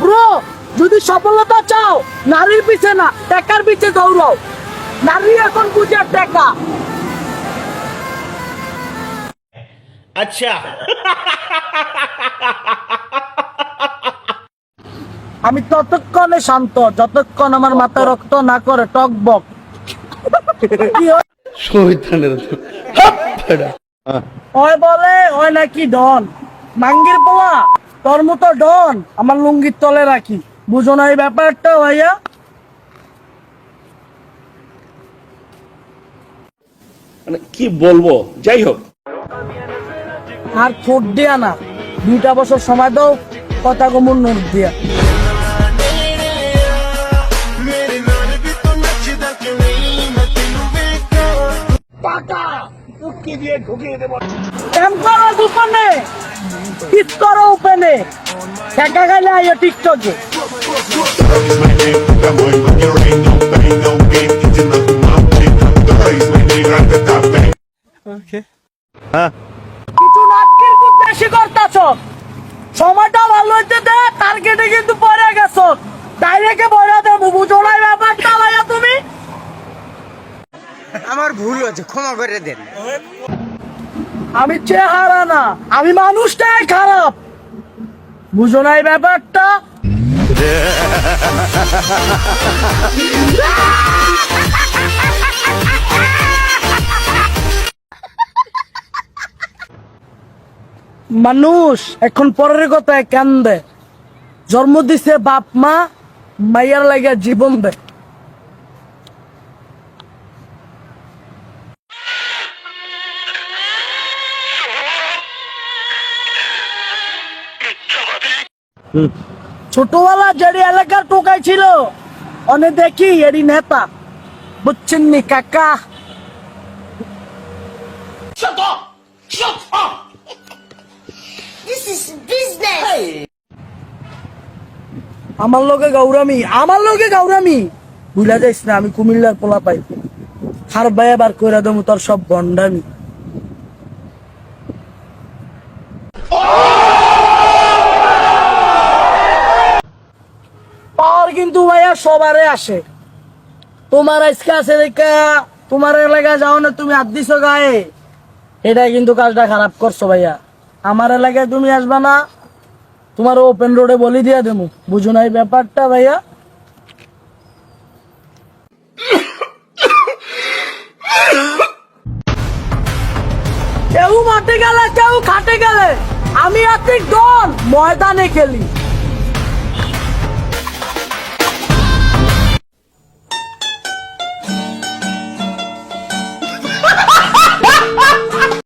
Bro যদি সফলতা চাও নারীর পিছে না টেকার পিছে দৌড়াও। নারী এখন বুঝে টেকা। আচ্ছা। আমি ততক্ষণে শান্ত যতক্ষণ আমার মাথা রক্ত না করে টক বক। ওই বলে ওই নাকি ডন? মাঙ্গির পোলা? তোর মতো ডন আমার লুঙ্গির তলে রাখি। বুঝো না এই ব্যাপারটা ভাইয়া? মানে কি বলব? যাই হোক। আর ঠোঁট দিয়া না। দুইটা বছর সময় দাও কথা কমুন নোট দিয়া। The race, when they run the top bang. কিছু নাটকের খুব বেশি করতেছ। সময়টা ভালো হইতে দে টার্গেটে কিন্তু পরে গেছ। ডাইরেক্টে বইরা দেবো বুঝো না এই ব্যাপারটা ভাইয়া তুমি আমার ভুল হয়েছে, ক্ষমা করে দেন। আমি চেহারা না, আমি মানুষটাই খারাপ। বুঝো না এই ব্যাপারটা? মানুষ এখন পরের কথায় কান্দে। জন্ম দিছে বাপ মা মাইয়ার লাগে জীবন দেয়। ছোটবেলা যেডি এলাকার টোকাই ছিল। অনেক দেখি এডি নেতা। বুঝছেন নি কাকা. আমার লোকে গৌরামি আমার লোকে গৌরামি ভুলা যাইস না আমি কুমিল্লার পোলা পাই হার আবার কইরা দেবো তোর সব গন্ডামি পাওয়ার কিন্তু ভাইয়া সবারে আসে। তোমার আজকে আছে দেখা তোমার এলাকায় যাও না, তুমি হাত দিছো গায়ে। এটা কিন্তু কাজটা খারাপ করছ ভাইয়া। আমার এলাকায় তুমি আসবা না, তোমার ওপেন রোডে বলি দিয়া দেবো। বুঝো না এই ব্যাপারটা ভাইয়া। কেউ মাঠে গেলে, কেউ খাটে গেলে, আমি আছি ডন ময়দানে খেলি।